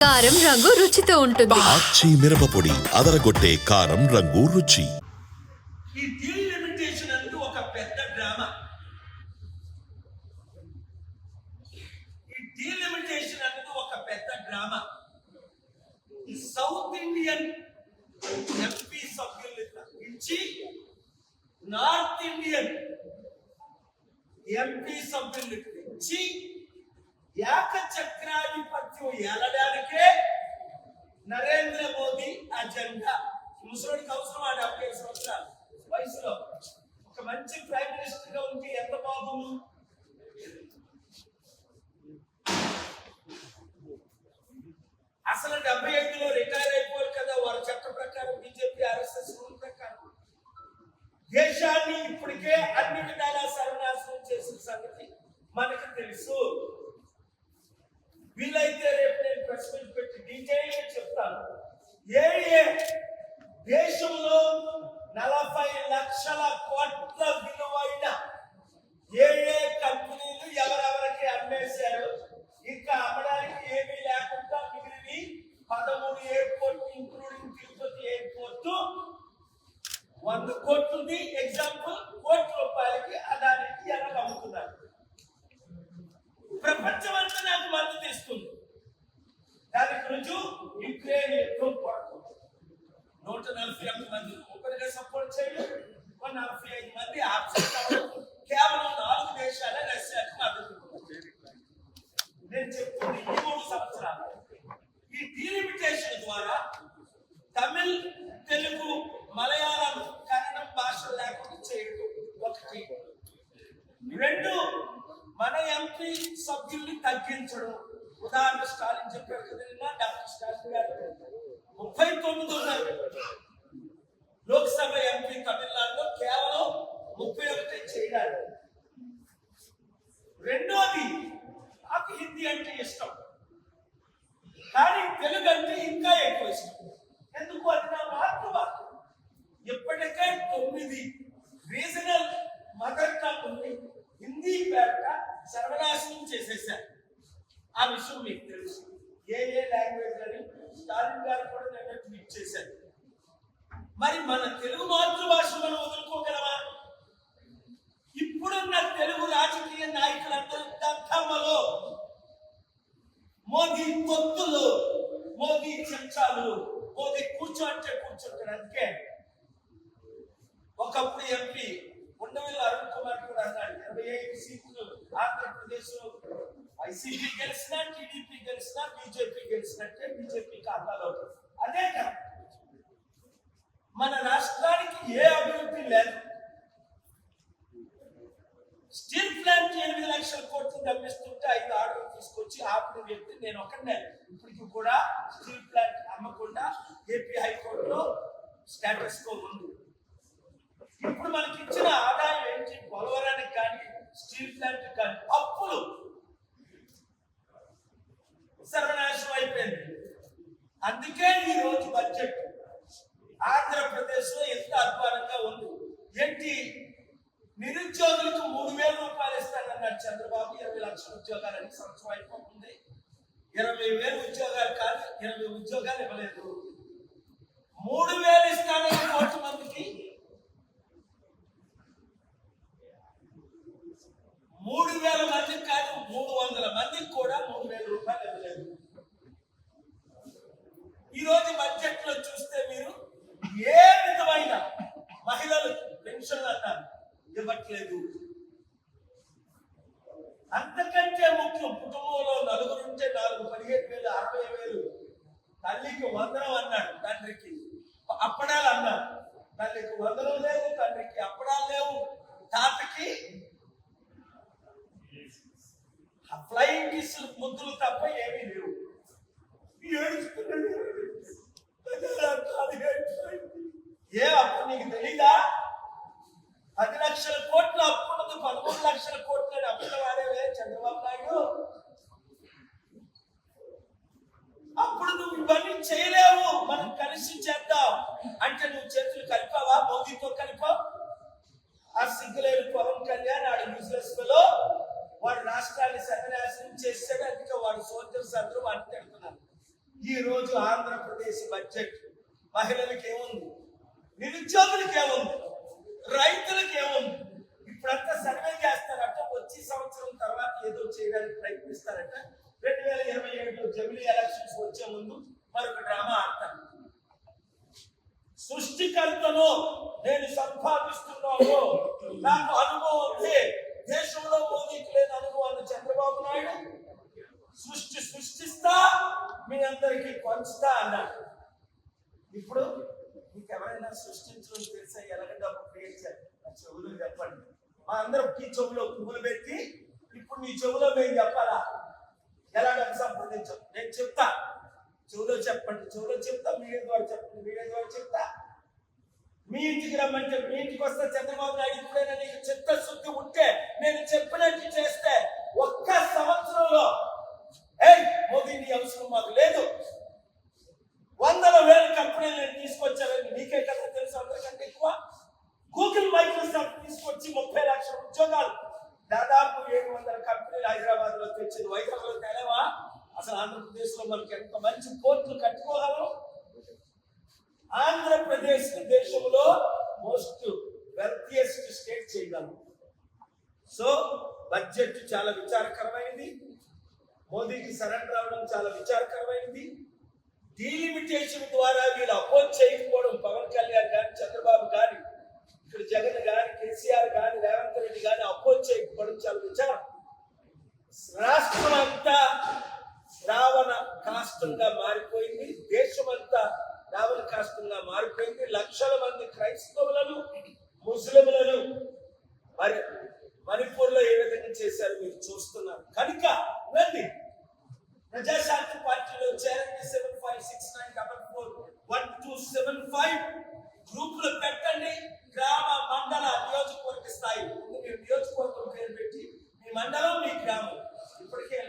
కారం రంగు రుచితో ఉంటుంది. ఆచి మిరపపొడి అదరగొట్టే కారం రంగు రుచి. ఈ డీలిమిటేషన్ అంటూ ఒక పెద్ద డ్రామా. ఈ డీలిమిటేషన్ అనేది ఒక పెద్ద డ్రామా. సౌత్ ఇండియన్ ఎంపీ సభ్యుల్ని తప్పించి నార్త్ ఇండియన్ ఎంపీ సభ్యుల్ని తెచ్చి ఏకచక్రాధిపత్యం వెళ్ళడానికే నరేంద్ర మోదీ అజెండా. ముసలికి అవసరం ఆ డెబ్బై ఐదు సంవత్సరాలు? వయసులో. ఒక మంచి ప్రైమ్ మినిస్టర్గా ఉంటే ఎంత బాగుండు? అసలు డెబ్బై ఐదులో రిటైర్ అయిపోవాలి కదా? వారి చట్ట ప్రకారం బీజేపీ ఆర్ఎస్ఎస్ రూల్ ప్రకారం. దేశాన్ని ఇప్పటికే అన్ని విధాలా సర్వనాశనం చేసిన సంగతి మనకు తెలుసు. వీలైతే రేపు నేను ప్రెస్ మీట్ పెట్టి డీటెయిల్గా చెప్తాను. ఏ ఏ దేశంలో నలభై లక్షల కోట్ల విలువైన ఏ ఏ కంపెనీలు ఎవరెవరికి అమ్మేశారు? ఇంకా అమ్మడానికి ఏమీ లేకుండా మిగిలిన పదమూడు ఎయిర్పోర్ట్ ఇంక్లూడింగ్ తిరుపతి ఎయిర్పోర్ట్. వంద కోట్లది. ఎగ్జాంపుల్ కోటి రూపాయలకి అదానికి ఎలా అమ్ముతున్నారు ప్రపంచం అంతా నాకు మద్దతు ఇస్తుంది దానికి రుజువు యుక్రెయిన్ యుద్ధం కొరకు నూట నలభై ఒక్క మంది ఒకరిగా సపోర్ట్ చేయడం ఒక నలభై ఐదు మంది ఆబ్సెంట్ అవ్వడం కేవలం నాలుగు దేశాలే రష్యాకు మద్దతు ఇవ్వడం. నేను చెప్తుంది ఈ మూడు సంవత్సరాలు ఈ డీలిమిటేషన్ ద్వారా తమిళ్ తెలుగు మలయాళం కన్నడం భాష లేకుండా చేయడం ఒకటి రెండు మన ఎంపీ సభ్యుల్ని తగ్గించడం. ఉదాహరణ స్టాలిన్ చెప్పారు కదా నిన్న డాక్టర్ స్టాలిన్ గారు. ముప్పై తొమ్మిది ఉన్నారు. లోక్సభ ఎంపీ తమిళనాడులో కేవలం ముప్పై ఒకటి చేయాలి. రెండోది నాకు హిందీ అంటే ఇష్టం కానీ తెలుగు అంటే ఇంకా ఎక్కువ ఇష్టం ఎందుకు అది నా మాతృభాష ఇప్పటికే తొమ్మిది రీజనల్ మదర్ టంగ్ ఉంది హిందీ పేరట సర్వనాశనం చేసేసారు ఆ విషయం మీకు తెలుసు ఏ ఏ లాంగ్వేజ్ అని స్టాలిన్ గారు కూడా నిన్న ట్వీట్ చేశారు. మరి మన తెలుగు మాతృభాష మనం వదులుకోగలవా? ఇప్పుడున్న తెలుగు రాజకీయ నాయకులందరూ మోదీ పొత్తులు మోదీ చర్చాలు మోదీ కూర్చో అంటే కూర్చుంటారు అందుకే. ఒకప్పుడు ఎంపీ ఉండవల్లి అరుణ్ కుమార్ కూడా అన్నాడు ఇరవై ఐదు సీట్లు ఆంధ్రప్రదేశ్లో వైసీపీ గెలిచినా టీడీపీ గెలిచినా బీజేపీ గెలిచినట్టే బీజేపీ ఖాతాలో అదే మన రాష్ట్రానికి ఏ అభివృద్ధి లేదు. స్టీల్ ప్లాంట్ ఎనిమిది లక్షల కోట్లు తప్పిస్తుంటే ఐదు ఆర్డర్ తీసుకొచ్చి ఆపిన వ్యక్తి నేను ఒకనే ఇప్పటికి కూడా స్టీల్ ప్లాంట్ అమ్మకుండా ఏపీ హైకోర్టులో స్టేటస్ కో ఉంది. ఇప్పుడు మనకి ఇచ్చిన ఆదాయం ఏంటి? పోలవరానికి కానీ స్టీల్ ప్లాంట్ కానీ అప్పులు సర్వనాశనం అయిపోయింది అందుకే ఈ రోజు బడ్జెట్ ఆంధ్రప్రదేశ్లో ఎంత అధ్వానంగా ఉంది. ఏంటి? నిరుద్యోగులకు మూడు వేల రూపాయలు ఇస్తానన్నారు చంద్రబాబు. ఇరవై లక్షల ఉద్యోగాలని సంవత్సరం అయిపోతుంది. ఇరవై వేల ఉద్యోగాలు కాదు ఇరవై ఉద్యోగాలు ఇవ్వలేదు. మూడు వేలు ఇస్తానని కోటి మందికి. మూడు వేల మందికి కాదు మూడు వందల మందికి కూడా మూడు వేల రూపాయలు ఇవ్వలేదు ఈ రోజు బడ్జెట్లో చూస్తే మీరు ఏ విధమైన మహిళలు పెన్షన్ అన్నారు ఇవ్వట్లేదు. అంతకంటే ముఖ్యం కుటుంబంలో నలుగురు ఉంటే నాలుగు పదిహేను వేలు అరవై వేలు. తల్లికి వందనం అన్నాడు తండ్రికి. అప్పడాలు అన్నాడు. తల్లికి వందనం లేవు తండ్రికి అప్పడాలు లేవు. తాతకి ఫ్లయింగ్ కిస్ ముద్దులు తప్ప ఏమీ లేవు. ఏడుచుకున్నాడు ఏ అప్పుడు నీకు తెలీదా? పది లక్షల కోట్ల అప్పులకు పదమూడు లక్షల కోట్ల అప్పులు వాడేవే చంద్రబాబు నాయుడు? అప్పుడు నువ్వు ఇవన్నీ చేయలేవు మనం కలిసి చేద్దాం. అంటే నువ్వు చేతులు కలిపావా? మోదీతో కలిపా ఆ సిగ్గులేని పవన్ కళ్యాణ్ ఆడి బిజినెస్లో వాడు రాష్ట్రాన్ని సన్యాసం చేస్తే అందుకే వాడు సోదరు అందరూ వాడిని తిడుతున్నారు. ఈ రోజు ఆంధ్రప్రదేశ్ బడ్జెట్ మహిళలకు ఏముంది? నిరుద్యోగులకు ఏముంది? రైతులకు ఏముంది? ఇప్పుడంతా సర్వే చేస్తారట వచ్చే సంవత్సరం తర్వాత ఏదో చేయడానికి ప్రయత్నిస్తారట. రెండు వేల ఇరవై ఏడు జమిలీ ఎలక్షన్స్ వచ్చే ముందు మరొక డ్రామా ఆడతారు. సృష్టికర్తను నేను సంపాదిస్తున్నాను. నాకు అనుభవం ఉంది. దేశంలో మోదీకి లేని అనుభవాన్ని చంద్రబాబు నాయుడు సృష్టి సృష్టిస్తా మీ అందరికీ పంచుతా అన్నాడు ఇప్పుడు మీకు ఎవరైనా సృష్టించడం తెలిసా ఎలాగ డబ్బు క్రియేట్ చేయాలి నా చెవులు మా అందరం నీ చెవులో పువ్వులు పెట్టి ఇప్పుడు నీ చెవులో మేము చెప్పాలా? ఎలా డబ్బు సంపాదించాం నేను చెప్తా. చెవులో చెప్పండి. చెవులో చెప్తా. మీడియా ద్వారా చెప్పండి. మీడియా ద్వారా చెప్తా. మీ ఇంటికి రమ్మంటే మీ ఇంటికి వస్తే చంద్రబాబు నాయుడు కూడా నీకు చిత్తశుద్ధి ఉంటే నేను చెప్పినట్టు చేస్తా ఒక్క సంవత్సరంలో ఏయ్ మోదీ నీ అవసరం మాకు లేదు వందల వేల కంపెనీలు నేను తీసుకొచ్చానని నీకే కదా తెలుసు అందరికంటే ఎక్కువ గూగుల్ మైక్రోసాఫ్ట్ తీసుకొచ్చి ముప్పై లక్షల ఉద్యోగాలు. దాదాపు ఏడు వందల కంపెనీలు హైదరాబాద్లో తెచ్చింది. వైజాగ్లో తెలవా? అసలు ఆంధ్రప్రదేశ్లో మనకి ఎంత మంచి పోర్టులు కట్టుకోగలం? ఆంధ్రప్రదేశ్ దేశంలో మోస్ట్ వెల్తియెస్ట్ స్టేట్ చేయగలం. సో బడ్జెట్ చాలా విచారకరమైనది. మోదీకి సరెండర్ అవడం చాలా విచారకరమైనది. డీలిమిటేషన్ ద్వారా వీళ్ళు అపోజ్ చేయకపోవడం పవన్ కళ్యాణ్ గారు చంద్ర లక్షల మంది క్రైస్తవులను ముస్లింలను మరి మణిపూర్లో ఏ విధంగా చేశారు మీరు చూస్తున్నారు? కనుక రండి. ప్రజాశాంతి పార్టీలో చేరండి. Seven five six nine double four one two seven five. గ్రూపులు పెట్టండి. గ్రామ మండల నియోజకవర్గ స్థాయి. మీరు నియోజకవర్గం పేరు పెట్టి మీ మండలం మీ గ్రామం. ఇప్పటికే